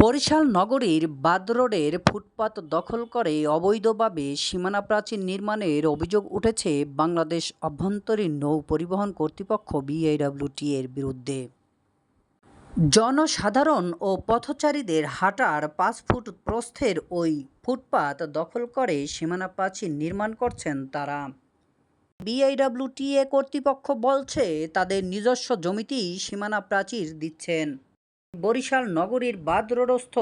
বরিশাল নগরীর বাদ রোডের ফুটপাত দখল করে অবৈধভাবে সীমানা প্রাচীর নির্মাণের অভিযোগ উঠেছে বাংলাদেশ অভ্যন্তরীণ নৌ পরিবহন কর্তৃপক্ষ বিআইডব্লিউটি এর বিরুদ্ধে। জনসাধারণ ও পথচারীদের হাঁটার পাঁচ ফুট প্রস্থের ওই ফুটপাত দখল করে সীমানা প্রাচীর নির্মাণ করছেন তারা। বিআইডব্লিউটিএ কর্তৃপক্ষ বলছে, তাদের নিজস্ব জমিতেই সীমানা প্রাচীর দিচ্ছেন। বরিশাল নগরীর বাদ রোডস্থ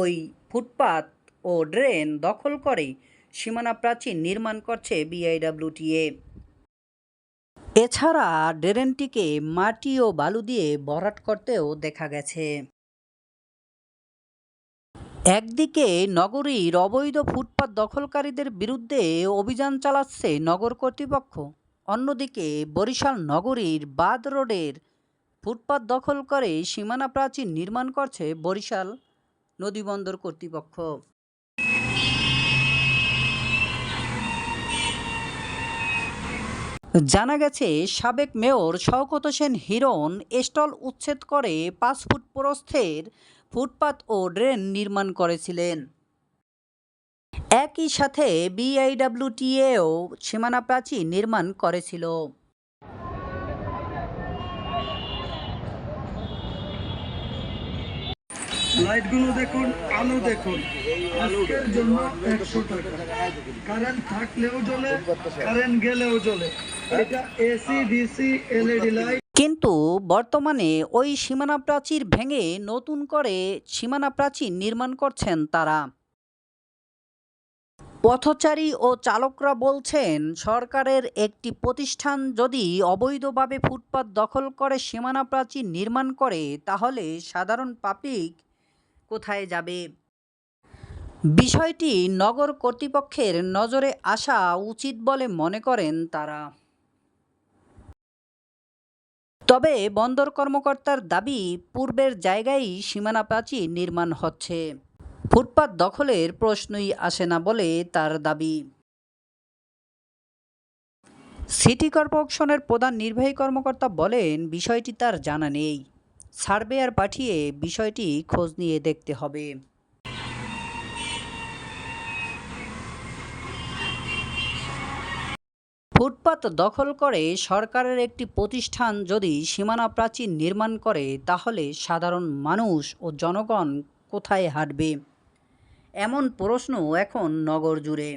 ওই ফুটপাত ও ড্রেন দখল করে সীমানা প্রাচীর নির্মাণ করছে বিআইডব্লিউটিএ। এছাড়া ড্রেনটিকে মাটি ও বালু দিয়ে ভরাট করতেও দেখা গেছে। একদিকে নগরীর অবৈধ ফুটপাত দখলকারীদের বিরুদ্ধে অভিযান চালাচ্ছে নগর কর্তৃপক্ষ, অন্যদিকে বরিশাল নগরীর বাদ রোডের ফুটপাত দখল করে সীমানা প্রাচীর নির্মাণ করছে বরিশাল নদীবন্দর কর্তৃপক্ষ। জানা গেছে, সাবেক মেয়র শওকত হোসেন হিরণ স্টল উচ্ছেদ করে পাঁচ ফুট প্রস্থের ফুটপাত ও ড্রেন নির্মাণ করেছিলেন। একই সাথে বিআইডব্লিউটিএও সীমানা প্রাচীর নির্মাণ করেছিল। লাইটগুলো দেখুন, আলো দেখুন। আজকের জন্য একশো টাকা। কারেন্ট থাকলেও জ্বলে কারেন্ট গেলেও জ্বলে। এটা এসি ডিসি এলইডি লাইট কিন্তু বর্তমানে ওই সীমানা প্রাচীর ভেঙে নতুন করে সীমানা প্রাচীর নির্মাণ করছেন তারা। পথচারী ও চালকরা বলছেন, সরকারের একটি প্রতিষ্ঠান যদি অবৈধভাবে ফুটপাত দখল করে সীমানা প্রাচীর নির্মাণ করে, তাহলে সাধারণ পাবলিক কোথায় যাবে? বিষয়টি নগর কর্তৃপক্ষের নজরে আসা উচিত বলে মনে করেন তারা। তবে বন্দর কর্মকর্তার দাবি, পূর্বের জায়গায় সীমানা প্রাচীর নির্মাণ হচ্ছে। ফুটপাত দখলের প্রশ্নই আসে না বলে তার দাবি। সিটি কর্পোরেশনের প্রধান নির্বাহী কর্মকর্তা বলেন, বিষয়টি তার জানা নেই। সার্ভেয়ার পাঠিয়ে বিষয়টি খোঁজ নিয়ে দেখতে হবে। ফুটপাত দখল করে সরকারের একটি প্রতিষ্ঠান যদি সীমানা প্রাচীর নির্মাণ করে, তাহলে সাধারণ মানুষ ও জনগণ কোথায় হাঁটবে? এমন প্রশ্ন এখন নগর জুড়ে।